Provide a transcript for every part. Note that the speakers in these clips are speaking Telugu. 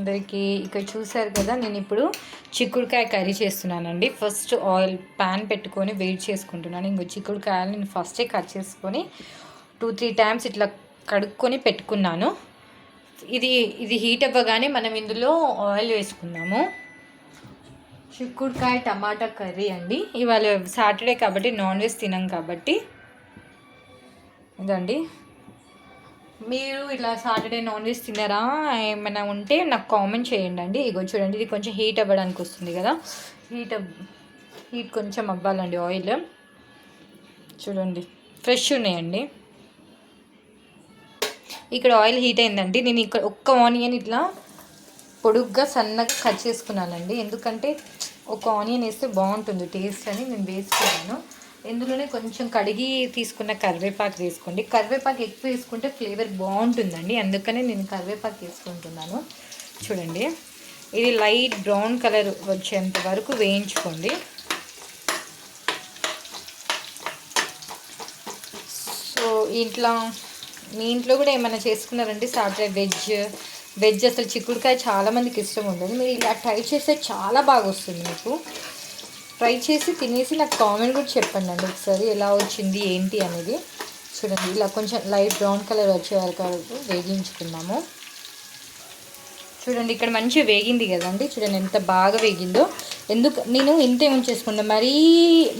అందరికీ ఇక్కడ చూసారు కదా నేను ఇప్పుడు చిక్కుడుకాయ కర్రీ చేస్తున్నానండి. ఫస్ట్ ఆయిల్ ప్యాన్ పెట్టుకొని వెయిట్ చేసుకుంటున్నాను. ఇంకో చిక్కుడుకాయలు నేను ఫస్టే కట్ చేసుకొని టూ త్రీ టైమ్స్ ఇట్లా కడుక్కొని పెట్టుకున్నాను. ఇది ఇది హీట్ అవ్వగానే మనం ఇందులో ఆయిల్ వేసుకున్నాము చిక్కుడుకాయ టమాటా కర్రీ అండి. ఇవాళ సాటర్డే కాబట్టి నాన్ వెజ్ తినం కాబట్టి. ఇదండి. మీరు ఇలా సాటర్డే నాన్ వెజ్ తిన్నారా? ఏమైనా ఉంటే నాకు కామెంట్ చేయండి అండి ఇగో చూడండి ఇది కొంచెం హీట్ అవ్వడానికి వస్తుంది కదా. హీట్ హీట్ కొంచెం అవ్వాలండి ఆయిల్ చూడండి ఫ్రెష్ ఉన్నాయండి. ఇక్కడ ఆయిల్ హీట్ అయిందండి. నేను ఇక్కడ ఒక్క ఆనియన్ ఇట్లా పొడుగ్గా సన్నగా కట్ చేసుకున్నానండి. ఎందుకంటే ఒక ఆనియన్ వేస్తే బాగుంటుంది టేస్ట్ అని నేను వేసుకున్నాను. ఇందులోనే కొంచెం కడిగి తీసుకున్న కరివేపాకు వేసుకోండి. కరివేపాకు ఎక్కువ వేసుకుంటే ఫ్లేవర్ బాగుంటుందండి. అందుకనే నేను కరివేపాకు వేసుకుంటున్నాను చూడండి. ఇది లైట్ బ్రౌన్ కలర్ వచ్చేంత వరకు వేయించుకోండి. సో ఇంట్లో మీ ఇంట్లో కూడా ఏమైనా చేసుకున్నారంటే సాటర్డే వెజ్ వెజ్ అసలు చిక్కుడుకాయ చాలామందికి ఇష్టం ఉండదు. మీరు ఇలా ట్రై చేస్తే చాలా బాగా వస్తుంది మీకు. ట్రై చేసి తినేసి నాకు కామెంట్ కూడా చెప్పండి అండి ఒకసారి ఎలా వచ్చింది ఏంటి అనేది. చూడండి ఇలా కొంచెం లైట్ బ్రౌన్ కలర్ వచ్చే వరకు వేగించుకున్నాము. చూడండి ఇక్కడ మంచిగా వేగింది కదండి. చూడండి ఎంత బాగా వేగిందో. ఎందుకు నేను ఇంతే ఉంచేసుకుంటా మరీ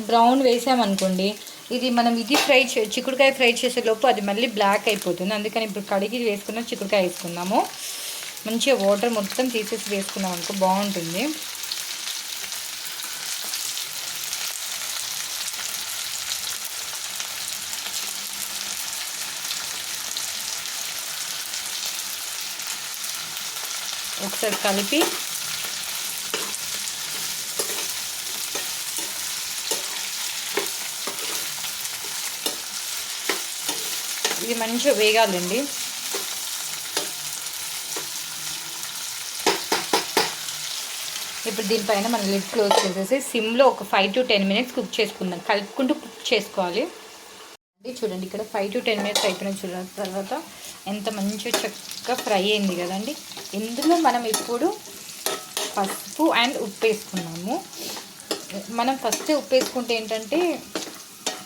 బ్రౌన్ వేసామనుకోండి ఇది మనం ఇది ఫ్రై చే చిక్కుడుకాయ ఫ్రై చేసే లోపు అది మళ్ళీ బ్లాక్ అయిపోతుంది. అందుకని ఇప్పుడు కడిగి వేసుకున్న చిక్కుడుకాయ వేసుకున్నాము మంచిగా వాటర్ మొత్తం తీసేసి వేసుకున్నాం అనుకో బాగుంటుంది. ఒకసారి కలిపి ఇది మంచిగా వేగాలండి. ఇప్పుడు దీనిపైన మనం లిడ్ క్లోజ్ చేసేసి సిమ్లో ఒక five to ten minutes cook చేసుకుందాం. కలుపుకుంటూ కుక్ చేసుకోవాలి. చూడండి ఇక్కడ ఫైవ్ టు టెన్ మినిట్స్ అయిపోయిన చూడ తర్వాత ఎంత మంచిగా చక్కగా ఫ్రై అయింది కదండి. ఇందులో మనం ఇప్పుడు పసుపు అండ్ ఉప్పు వేసుకున్నాము. మనం ఫస్ట్ ఉప్పు వేసుకుంటే ఏంటంటే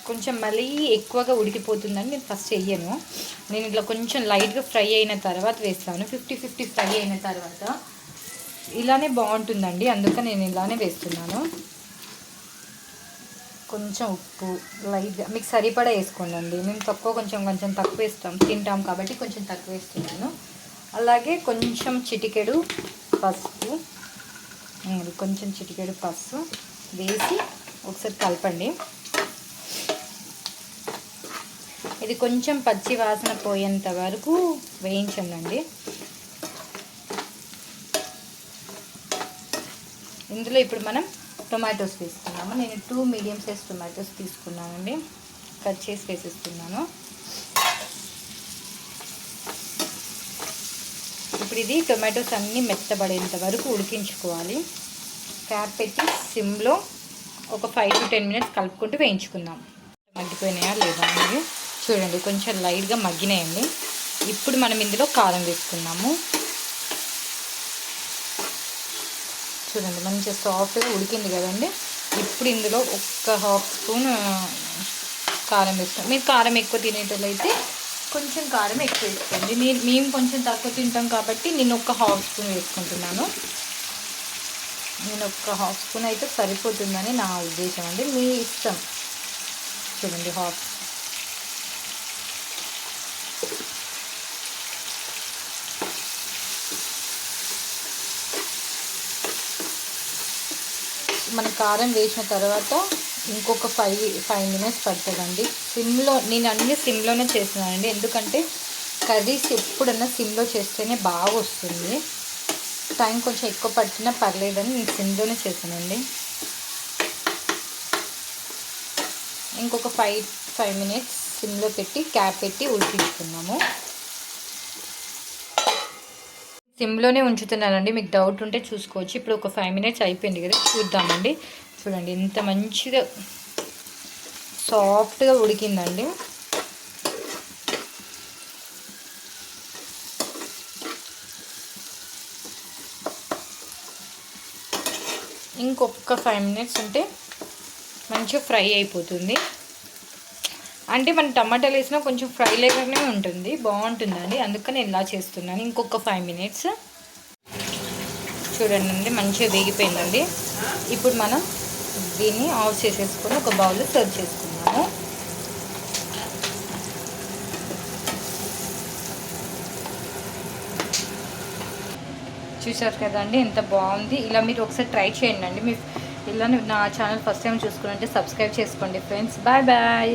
కొంచెం మళ్ళీ ఎక్కువగా ఉడికిపోతుందని నేను ఫస్ట్ వేయను నేను ఇట్లా కొంచెం లైట్గా ఫ్రై అయిన తర్వాత వేస్తాను. ఫిఫ్టీ ఫిఫ్టీ ఫ్రై అయిన తర్వాత ఇలానే బాగుంటుందండి. అందుకని నేను ఇలానే వేస్తున్నాను. కొంచెం ఉప్పు లైట్గా మీకు సరిపడా వేసుకోండి అండి మేము తక్కువ కొంచెం కొంచెం తక్కువ వేస్తాం తింటాం కాబట్టి కొంచెం తక్కువ వేస్తున్నాను. అలాగే కొంచెం చిటికెడు పసుపు. కొంచెం చిటికెడు పసుపు వేసి ఒకసారి కలపండి. ఇది కొంచెం పచ్చి వాసన పోయేంత వరకు వేయించండి ఇందులో ఇప్పుడు మనం టొమాటోస్ తీసుకున్నాము. నేను టూ మీడియం సైజ్ టొమాటోస్ తీసుకున్నానండి. కట్ చేసి వేసేస్తున్నాను. ఇప్పుడు ఇది టొమాటోస్ అన్నీ మెత్తబడేంత వరకు ఉడికించుకోవాలి. క్యాప్ పెట్టి సిమ్లో ఒక ఫైవ్ టు టెన్ మినిట్స్ కలుపుకుంటూ వేయించుకుందాం. మగ్గిపోయినాయా లేదా అండి చూడండి. కొంచెం లైట్గా మగ్గినాయండి. ఇప్పుడు మనం ఇందులో కారం వేసుకున్నాము చూడండి మంచిగా సాఫ్ట్గా ఉడికింది కదండి. ఇప్పుడు ఇందులో ఒక్క హాఫ్ స్పూన్ కారం వేస్తాం మీరు కారం ఎక్కువ తినేటట్లయితే కొంచెం కారం ఎక్కువ వేసుకోండి. మీరు మేము కొంచెం తక్కువ తింటాం కాబట్టి నేను ఒక్క హాఫ్ స్పూన్ వేసుకుంటున్నాను. నేను ఒక్క హాఫ్ స్పూన్ అయితే సరిపోతుందని నా ఉద్దేశం అండి. మీ ఇష్టం. చూడండి హాఫ్ మన కారం వేసిన తర్వాత ఇంకొక ఫైవ్ ఫైవ్ మినిట్స్ పడుతుందండి. సిమ్లో నేను అన్ని సిమ్లోనే చేస్తున్నానండి. ఎందుకంటే కర్రీస్ ఎప్పుడన్నా సిమ్లో చేస్తేనే బాగా వస్తుంది. టైం కొంచెం ఎక్కువ పట్టినా పర్లేదని నేను సిమ్లోనే చేశానండి. ఇంకొక ఫైవ్ ఫైవ్ మినిట్స్ సిమ్లో పెట్టి క్యాప్ పెట్టి ఉడికించుకున్నాము. సిమ్లోనే ఉంచుతున్నానండి. మీకు డౌట్ ఉంటే చూసుకోవచ్చు. ఇప్పుడు ఒక ఫైవ్ మినిట్స్ అయిపోయింది కదా చూద్దామండి. చూడండి ఇంత మంచిగా సాఫ్ట్గా ఉడికిందండి. ఇంకొక ఫైవ్ మినిట్స్ ఉంటే మంచిగా ఫ్రై అయిపోతుంది. అంటే మన టమాటాలు వేసినా కొంచెం ఫ్రై లేకనే ఉంటుంది. బాగుంటుందండి. అందుకని ఇలా చేస్తున్నాను. ఇంకొక ఫైవ్ మినిట్స్ చూడండి అండి మంచిగా వేగిపోయిందండి. ఇప్పుడు మనం దీన్ని ఆఫ్ చేసేసుకొని ఒక బౌల్లో సర్వ్ చేసుకున్నాము చూసారు కదండి ఎంత బాగుంది. ఇలా మీరు ఒకసారి ట్రై చేయండి అండి. మీరు ఇలా నా ఛానల్ ఫస్ట్ టైం చూసుకున్నట్టే సబ్స్క్రైబ్ చేసుకోండి friends bye bye